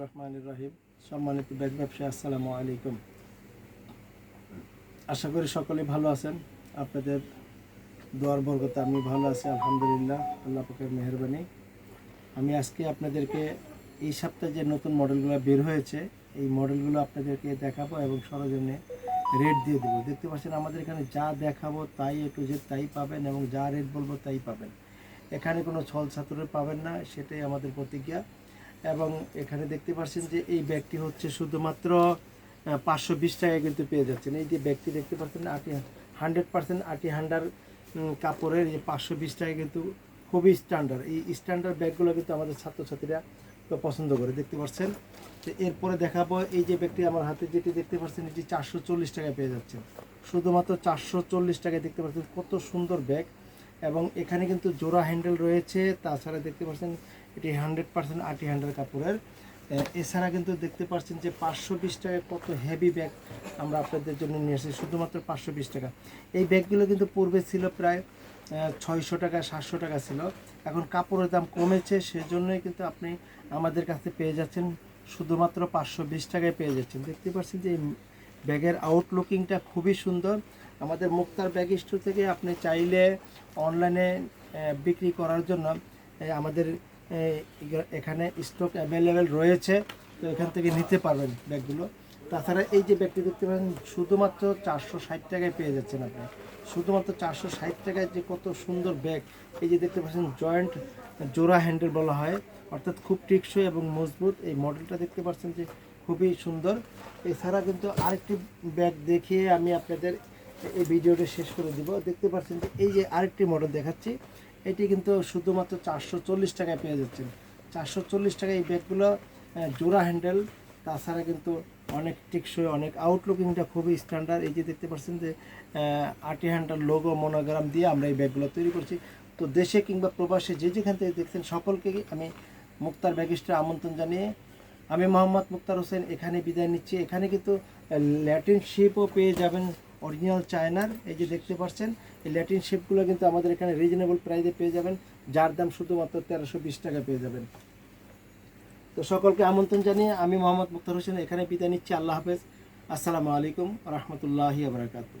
রহমান রহিম। সম্মানিত ব্যাগ ব্যবসায়ী, আসসালামু আলাইকুম। আশা করি সকলে ভালো আছেন। আপনাদের দোয়ার আমি ভালো আছি, আলহামদুলিল্লাহ। আল্লাহ পাকের মেহরবানি। আমি আজকে আপনাদেরকে এই সপ্তাহে যে নতুন মডেলগুলো বের হয়েছে, এই মডেলগুলো আপনাদেরকে দেখাবো এবং সরজনে রেট দিয়ে দেবো। দেখতে পাচ্ছেন, আমাদের এখানে যা দেখাবো তাই একটু যে তাই পাবেন এবং যা রেট বলব তাই পাবেন। এখানে কোনো ছল পাবেন না, সেটাই আমাদের প্রতিজ্ঞা এবং এখানে দেখতে পাচ্ছেন যে এই ব্যাগটি হচ্ছে শুধুমাত্র পাঁচশো বিশ টাকায় কিন্তু পেয়ে যাচ্ছেন। এই যে ব্যাগটি দেখতে পাচ্ছেন, আটি হান্ড্রেড পার্সেন্ট আটি হান্ডার কাপড়ের এই পাঁচশো বিশ টাকায় কিন্তু খুবই স্ট্যান্ডার্ড এই স্ট্যান্ডার্ড ব্যাগগুলো কিন্তু আমাদের ছাত্রছাত্রীরা পছন্দ করে, দেখতে পাচ্ছেন? তো এরপরে দেখাবো, এই যে ব্যাগটি আমার হাতে যেটি দেখতে পাচ্ছেন, এটি চারশো চল্লিশ টাকায় পেয়ে যাচ্ছেন শুধুমাত্র চারশো চল্লিশ টাকায় দেখতে পাচ্ছেন কত সুন্দর ব্যাগ। এবং এখানে কিন্তু জোড়া হ্যান্ডেল রয়েছে, তাছাড়া দেখতে পাচ্ছেন এটি হান্ড্রেড পার্সেন্ট আটি হ্যান্ডেল কাপড়ের এছাড়া কিন্তু দেখতে পাচ্ছেন যে পাঁচশো বিশ টাকায় কত হেভি ব্যাগ আমরা আপনাদের জন্য নিয়ে এসেছি, শুধুমাত্র পাঁচশো বিশ টাকা। এই ব্যাগগুলো কিন্তু পূর্বে ছিল প্রায় ছয়শো টাকা, সাতশো টাকা ছিল। এখন কাপড়ের দাম কমেছে, সেজন্যই কিন্তু আপনি আমাদের কাছে পেয়ে যাচ্ছেন, শুধুমাত্র পাঁচশো বিশ টাকায় পেয়ে যাচ্ছেন। দেখতে পাচ্ছেন যে এই ব্যাগের আউটলুকিংটা খুবই সুন্দর। আমাদের মুক্তার ব্যাগ স্টোর থেকে আপনি চাইলে অনলাইনে বিক্রি করার জন্য আমাদের এখানে স্টক অ্যাভেলেবেল রয়েছে, তো এখান থেকে নিতে পারবেন ব্যাগগুলো। তাছাড়া এই যে ব্যাগটি দেখতে পাচ্ছেন, শুধুমাত্র চারশো ষাট টাকায় পেয়ে যাচ্ছেন আপনি। শুধুমাত্র চারশো ষাট টাকায় যে কত সুন্দর ব্যাগ, এই যে দেখতে পাচ্ছেন জয়েন্ট জোড়া হ্যান্ডেল বলা হয়, অর্থাৎ খুব টেকসই এবং মজবুত। এই মডেলটা দেখতে পাচ্ছেন যে খুবই সুন্দর। এছাড়া কিন্তু আরেকটি ব্যাগ দেখিয়ে আমি আপনাদের এই ভিডিওটা শেষ করে দিব। দেখতে পাচ্ছেন যে এই যে আরেকটি মডেল দেখাচ্ছি এটি কিন্তু শুধুমাত্র চারশো চল্লিশ টাকায় পেয়ে যাচ্ছেন। চারশো চল্লিশ টাকায় এই ব্যাগগুলো জোড়া হ্যান্ডেল, তাছাড়া কিন্তু অনেক টেকসই, অনেক আউটলুকিংটা খুবই স্ট্যান্ডার্ড এই যে দেখতে পাচ্ছেন যে আটি হ্যান্ডেল লোগো মনোগ্রাম দিয়ে আমরা এই ব্যাগগুলো তৈরি করছি। তো দেশে কিংবা প্রবাসে যে যেখান থেকে দেখছেন সকলকে আমি মুক্তার ব্যাগিস্টে আমন্ত্রণ জানিয়ে আমি মোহাম্মদ মুক্তার হোসেন এখানে বিদায় নিচ্ছি। এখানে কিন্তু ল্যাটিন শিপও পেয়ে যাবেন অরিজিনাল চায়নার এই যে দেখতে পাচ্ছেন, এই ল্যাটিন শেপগুলো কিন্তু আমাদের এখানে রিজনেবল প্রাইসে পেয়ে যাবেন, যার দাম শুধুমাত্র তেরোশো বিশ টাকা পেয়ে যাবেন। তো সকলকে আমন্ত্রণ জানিয়ে আমি মোহাম্মদ মুক্তার হোসেন, এখানে বিদায় নিচ্ছি। আল্লাহ হাফেজ। আসসালামু আলাইকুম রহমতুল্লাহি আবরাকাতু